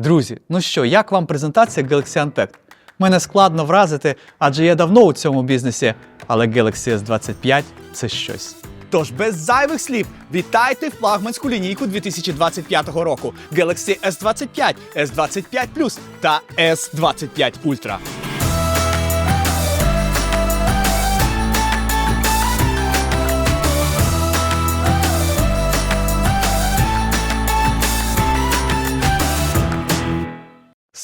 Друзі, ну що, як вам презентація Galaxy Unpacked? Мене складно вразити, адже я давно у цьому бізнесі, але Galaxy S25 це щось. Тож без зайвих слів вітайте флагманську лінійку 2025 року Galaxy S25, S25 Plus та S25 Ultra.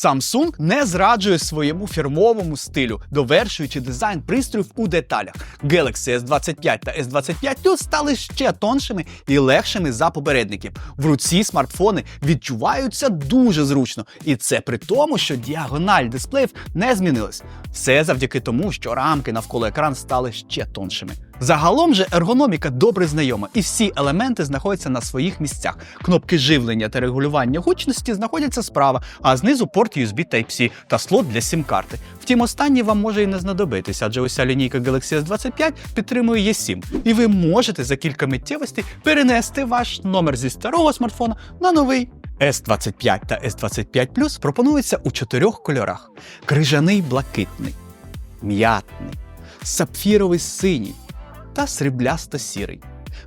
Samsung не зраджує своєму фірмовому стилю, довершуючи дизайн пристроїв у деталях. Galaxy S25 та S25 Plus стали ще тоншими і легшими за попередників. В руці смартфони відчуваються дуже зручно, і це при тому, що діагональ дисплеїв не змінилась. Все завдяки тому, що рамки навколо екран стали ще тоншими. Загалом же ергономіка добре знайома, і всі елементи знаходяться на своїх місцях. Кнопки живлення та регулювання гучності знаходяться справа, а знизу порт USB Type-C та слот для сім-карти. Втім, останній вам може і не знадобитися, адже уся лінійка Galaxy S25 підтримує eSIM, і ви можете за кілька миттєвостей перенести ваш номер зі старого смартфона на новий. S25 та S25 Plus пропонуються у чотирьох кольорах: крижаний блакитний, м'ятний, сапфіровий синій та сріблясто-сірий.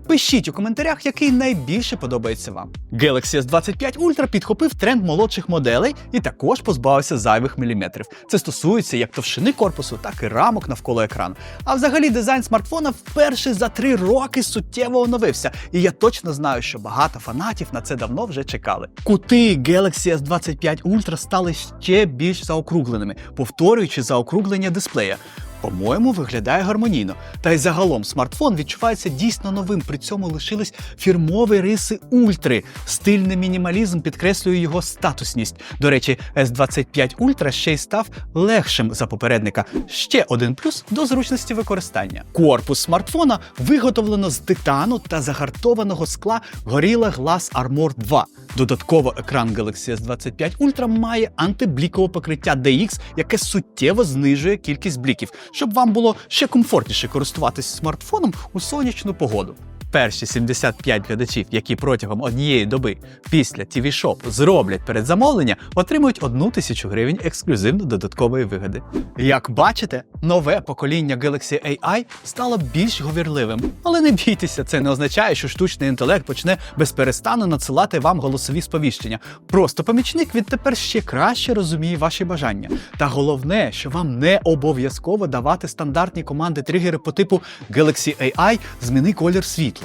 Пишіть у коментарях, який найбільше подобається вам. Galaxy S25 Ultra підхопив тренд молодших моделей і також позбавився зайвих міліметрів. Це стосується як товщини корпусу, так і рамок навколо екрану. А взагалі дизайн смартфона вперше за три роки суттєво оновився. І я точно знаю, що багато фанатів на це давно вже чекали. Кути Galaxy S25 Ultra стали ще більш заокругленими, повторюючи заокруглення дисплея. По-моєму, виглядає гармонійно. Та й загалом смартфон відчувається дійсно новим. При цьому лишились фірмові риси ультри. Стильний мінімалізм підкреслює його статусність. До речі, S25 Ultra ще й став легшим за попередника. Ще один плюс до зручності використання. Корпус смартфона виготовлено з титану та загартованого скла Gorilla Glass Armor 2. Додатково екран Galaxy S25 Ultra має антиблікове покриття DX, яке суттєво знижує кількість бліків, щоб вам було ще комфортніше користуватись смартфоном у сонячну погоду. Перші 75 глядачів, які протягом однієї доби після TV Shop зроблять передзамовлення, отримують одну тисячу гривень ексклюзивно додаткової вигоди. Як бачите, нове покоління Galaxy AI стало більш говірливим. Але не бійтеся, це не означає, що штучний інтелект почне безперестану надсилати вам голосові сповіщення. Просто помічник відтепер ще краще розуміє ваші бажання. Та головне, що вам не обов'язково давати стандартні команди тригери по типу Galaxy AI зміни колір світла.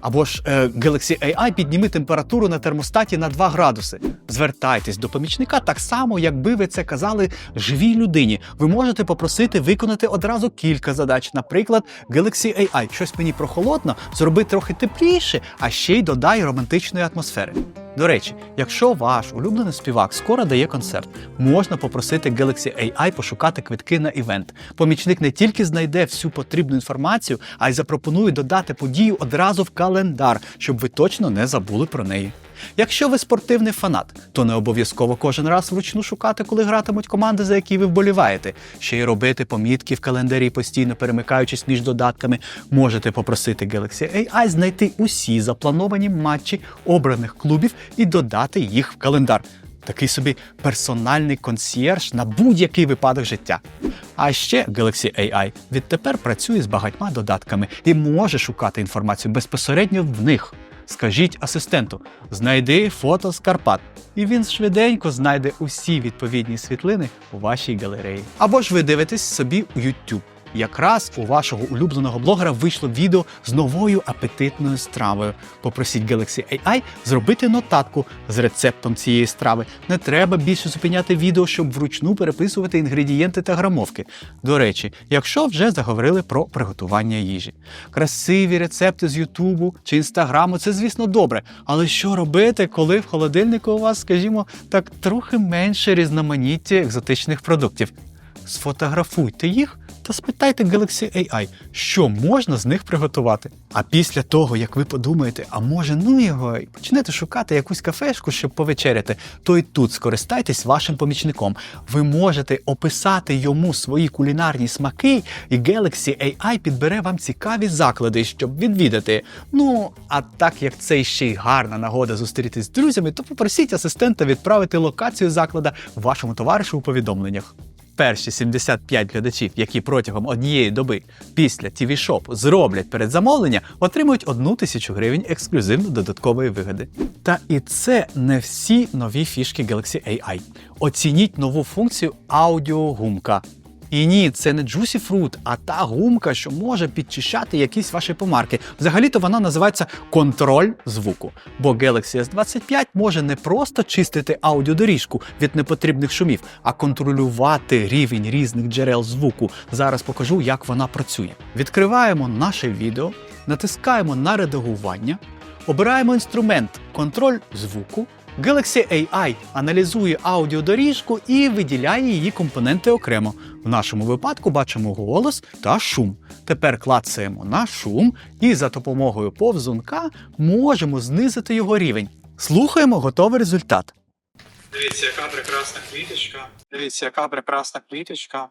Або ж е, Galaxy AI підніми температуру на термостаті на 2 градуси. Звертайтесь до помічника так само, якби ви це казали живій людині. Ви можете попросити виконати одразу кілька задач. Наприклад, Galaxy AI, щось мені прохолодно, зроби трохи тепліше, а ще й додай романтичної атмосфери. До речі, якщо ваш улюблений співак скоро дає концерт, можна попросити Galaxy AI пошукати квитки на івент. Помічник не тільки знайде всю потрібну інформацію, а й запропонує додати подію одразу в календар, щоб ви точно не забули про неї. Якщо ви спортивний фанат, то не обов'язково кожен раз вручну шукати, коли гратимуть команди, за які ви вболіваєте. Ще й робити помітки в календарі, постійно перемикаючись між додатками. Можете попросити Galaxy AI знайти усі заплановані матчі обраних клубів і додати їх в календар. Такий собі персональний консьєрж на будь-який випадок життя. А ще Galaxy AI відтепер працює з багатьма додатками і може шукати інформацію безпосередньо в них. Скажіть асистенту, знайди фото з Карпат, і він швиденько знайде усі відповідні світлини у вашій галереї. Або ж ви дивитесь собі у YouTube. Якраз у вашого улюбленого блогера вийшло відео з новою апетитною стравою. Попросіть Galaxy AI зробити нотатку з рецептом цієї страви. Не треба більше зупиняти відео, щоб вручну переписувати інгредієнти та грамовки. До речі, якщо вже заговорили про приготування їжі. Красиві рецепти з Ютубу чи Інстаграму це, звісно, добре. Але що робити, коли в холодильнику у вас, скажімо, так трохи менше різноманіття екзотичних продуктів? Сфотографуйте їх та спитайте Galaxy AI, що можна з них приготувати. А після того, як ви подумаєте, а може ну його, і почнете шукати якусь кафешку, щоб повечеряти, то і тут скористайтесь вашим помічником. Ви можете описати йому свої кулінарні смаки, і Galaxy AI підбере вам цікаві заклади, щоб відвідати. Ну, а так як це ще й гарна нагода зустрітись з друзями, то попросіть асистента відправити локацію заклада вашому товаришу у повідомленнях. Перші 75 глядачів, які протягом однієї доби після TV Shop зроблять передзамовлення, отримують одну тисячу гривень ексклюзивно додаткової вигоди. Та і це не всі нові фішки Galaxy AI. Оцініть нову функцію аудіогумка. І ні, це не Juicy Fruit, а та гумка, що може підчищати якісь ваші помарки. Взагалі-то вона називається контроль звуку. Бо Galaxy S25 може не просто чистити аудіодоріжку від непотрібних шумів, а контролювати рівень різних джерел звуку. Зараз покажу, як вона працює. Відкриваємо наше відео, натискаємо на редагування, обираємо інструмент контроль звуку. Galaxy AI аналізує аудіодоріжку і виділяє її компоненти окремо. В нашому випадку бачимо голос та шум. Тепер клацаємо на шум і за допомогою повзунка можемо знизити його рівень. Слухаємо готовий результат. Дивіться, яка прекрасна квіточка. Дивіться, яка прекрасна квіточка.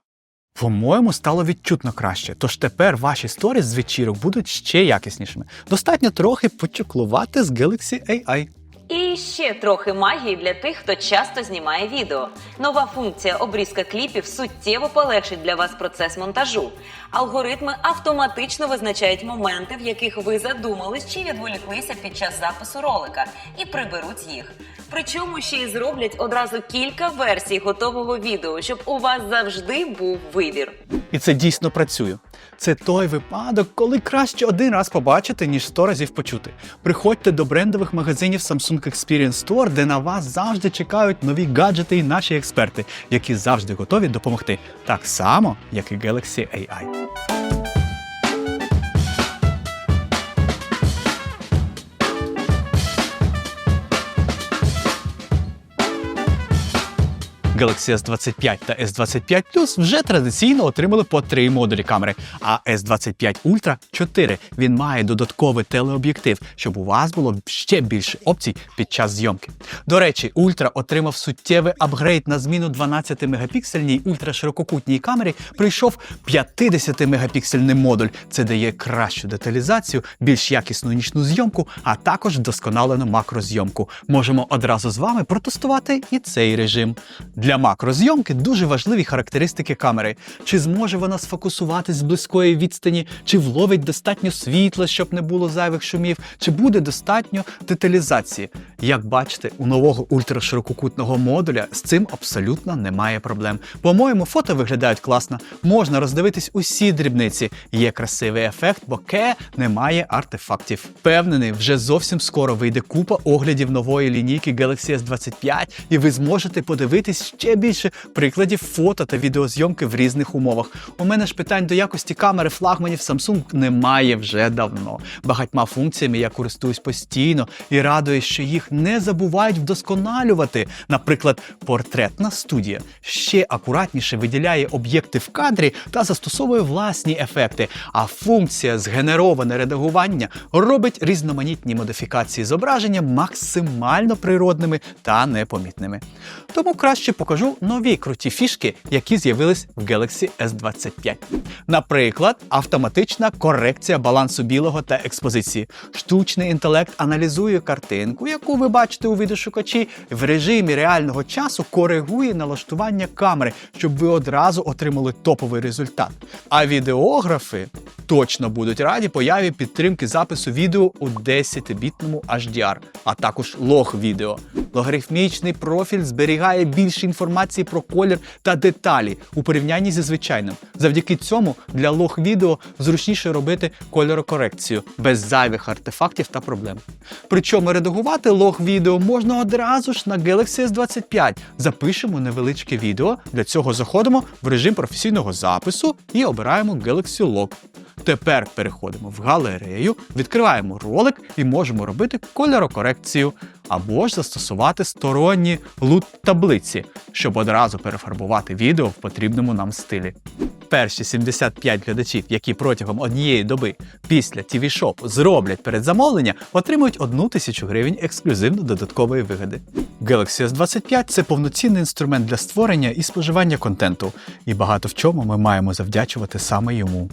По-моєму, стало відчутно краще, тож тепер ваші сторіс з вечірок будуть ще якіснішими. Достатньо трохи почуклувати з Galaxy AI. І ще трохи магії для тих, хто часто знімає відео. Нова функція обрізка кліпів суттєво полегшить для вас процес монтажу. Алгоритми автоматично визначають моменти, в яких ви задумались чи відволіклися під час запису ролика, і приберуть їх. Причому ще й зроблять одразу кілька версій готового відео, щоб у вас завжди був вибір. І це дійсно працює. Це той випадок, коли краще один раз побачити, ніж сто разів почути. Приходьте до брендових магазинів Samsung Experience Store, де на вас завжди чекають нові гаджети і наші експерти, які завжди готові допомогти, так само, як і Galaxy AI. Galaxy S25 та S25 Plus вже традиційно отримали по три модулі камери, а S25 Ultra 4. Він має додатковий телеоб'єктив, щоб у вас було ще більше опцій під час зйомки. До речі, Ultra отримав суттєвий апгрейд на зміну 12-мегапіксельній ультраширококутній камері. Прийшов 50-мегапіксельний модуль. Це дає кращу деталізацію, більш якісну нічну зйомку, а також вдосконалену макрозйомку. Можемо одразу з вами протестувати і цей режим. Для макрозйомки дуже важливі характеристики камери: чи зможе вона сфокусуватись з близької відстані, чи вловить достатньо світла, щоб не було зайвих шумів, чи буде достатньо деталізації. Як бачите, у нового ультраширококутного модуля з цим абсолютно немає проблем. По-моєму, фото виглядають класно. Можна роздивитись усі дрібниці. Є красивий ефект, боке немає артефактів. Впевнений, вже зовсім скоро вийде купа оглядів нової лінійки Galaxy S25, і ви зможете подивитись ще більше прикладів фото та відеозйомки в різних умовах. У мене ж питань до якості камери флагманів Samsung немає вже давно. Багатьма функціями я користуюсь постійно і радуюсь, що їх не забувають вдосконалювати. Наприклад, портретна студія ще акуратніше виділяє об'єкти в кадрі та застосовує власні ефекти. А функція згенероване редагування робить різноманітні модифікації зображення максимально природними та непомітними. Тому краще покажу нові круті фішки, які з'явились в Galaxy S25. Наприклад, автоматична корекція балансу білого та експозиції. Штучний інтелект аналізує картинку, яку ви бачите у відеошукачі, в режимі реального часу коригує налаштування камери, щоб ви одразу отримали топовий результат. А відеографи точно будуть раді появі підтримки запису відео у 10-бітному HDR, а також лог відео. Логарифмічний профіль зберігає більше інформації про колір та деталі у порівнянні зі звичайним. Завдяки цьому для лог відео зручніше робити кольорокорекцію без зайвих артефактів та проблем. Причому редагувати лог відео можна одразу ж на Galaxy S25. Запишемо невеличке відео. Для цього заходимо в режим професійного запису і обираємо Galaxy Log. Тепер переходимо в галерею, відкриваємо ролик і можемо робити кольорокорекцію. або ж застосувати сторонні лут-таблиці, щоб одразу перефарбувати відео в потрібному нам стилі. Перші 75 глядачів, які протягом однієї доби після TV Shop зроблять передзамовлення, отримують 1 тисячу гривень ексклюзивно додаткової вигоди. Galaxy S25 це повноцінний інструмент для створення і споживання контенту, і багато в чому ми маємо завдячувати саме йому.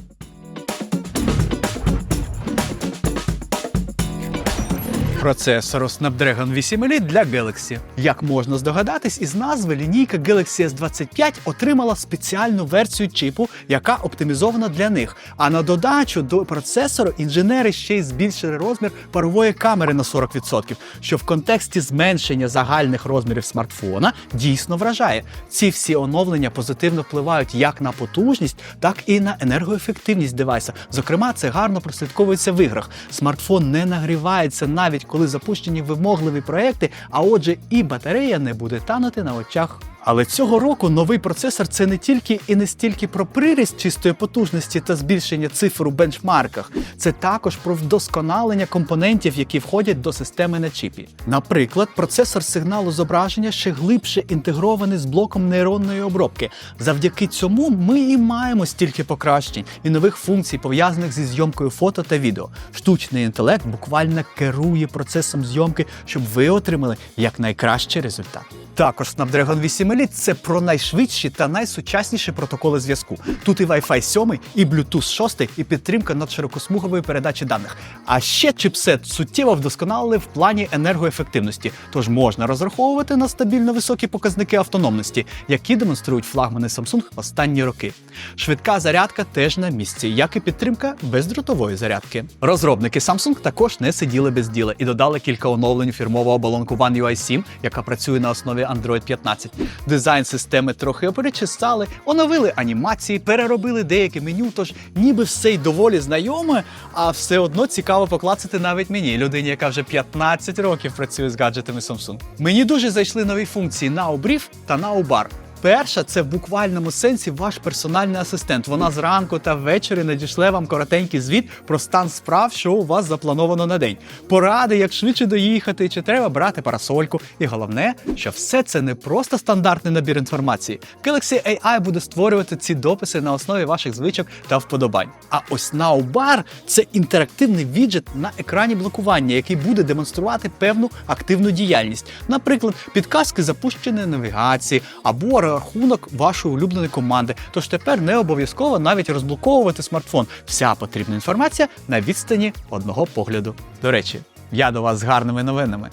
Процесор Snapdragon 8 Elite для Galaxy. Як можна здогадатись, із назви лінійка Galaxy S25 отримала спеціальну версію чіпу, яка оптимізована для них. А на додачу до процесору інженери ще й збільшили розмір парової камери на 40%, що в контексті зменшення загальних розмірів смартфона дійсно вражає. Ці всі оновлення позитивно впливають як на потужність, так і на енергоефективність девайса. Зокрема, це гарно прослідковується в іграх. Смартфон не нагрівається навіть коли запущені вимогливі проекти, а отже, і батарея не буде танути на очах. Але цього року новий процесор це не тільки і не стільки про приріст чистої потужності та збільшення цифр у бенчмарках, це також про вдосконалення компонентів, які входять до системи на чіпі. Наприклад, процесор сигналу зображення ще глибше інтегрований з блоком нейронної обробки. Завдяки цьому ми і маємо стільки покращень і нових функцій, пов'язаних зі зйомкою фото та відео. Штучний інтелект буквально керує процесом зйомки, щоб ви отримали якнайкращий результат. Також Snapdragon 8 Elite – це про найшвидші та найсучасніші протоколи зв'язку. Тут і Wi-Fi 7, і Bluetooth 6, і підтримка надширокосмугової передачі даних. А ще чипсет суттєво вдосконалили в плані енергоефективності, тож можна розраховувати на стабільно високі показники автономності, які демонструють флагмани Samsung останні роки. Швидка зарядка теж на місці, як і підтримка бездротової зарядки. Розробники Samsung також не сиділи без діла і додали кілька оновлень у фірмову оболонку One UI 7, яка працює на основі Android 15. Дизайн системи трохи перечесали, оновили анімації, переробили деяке меню, тож ніби все й доволі знайоме, а все одно цікаво поклацати навіть мені, людині, яка вже 15 років працює з гаджетами Samsung. Мені дуже зайшли нові функції Now Brief та Now Bar. Перша це в буквальному сенсі ваш персональний асистент. Вона зранку та ввечері надішле вам коротенький звіт про стан справ, що у вас заплановано на день. Поради, як швидше доїхати, чи треба брати парасольку. І головне, що все це не просто стандартний набір інформації. Galaxy AI буде створювати ці дописи на основі ваших звичок та вподобань. А ось Nowbar – це інтерактивний віджит на екрані блокування, який буде демонструвати певну активну діяльність, наприклад, підказки запущеної навігації або рахунок вашої улюбленої команди. Тож тепер не обов'язково навіть розблоковувати смартфон. Вся потрібна інформація на відстані одного погляду. До речі, я до вас з гарними новинами.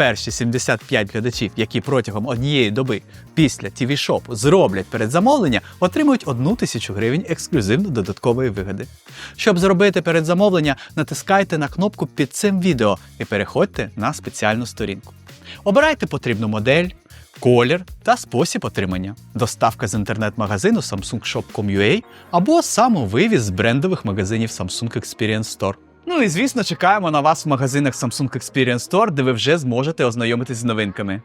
Перші 75 глядачів, які протягом однієї доби після TV Shop зроблять передзамовлення, отримують 1 тисячу гривень ексклюзивно додаткової вигоди. Щоб зробити передзамовлення, натискайте на кнопку під цим відео і переходьте на спеціальну сторінку. Обирайте потрібну модель, колір та спосіб отримання, доставка з інтернет-магазину Samsung Shop.com.ua або самовивіз з брендових магазинів Samsung Experience Store. Ну і звісно, чекаємо на вас в магазинах Samsung Experience Store, де ви вже зможете ознайомитись з новинками.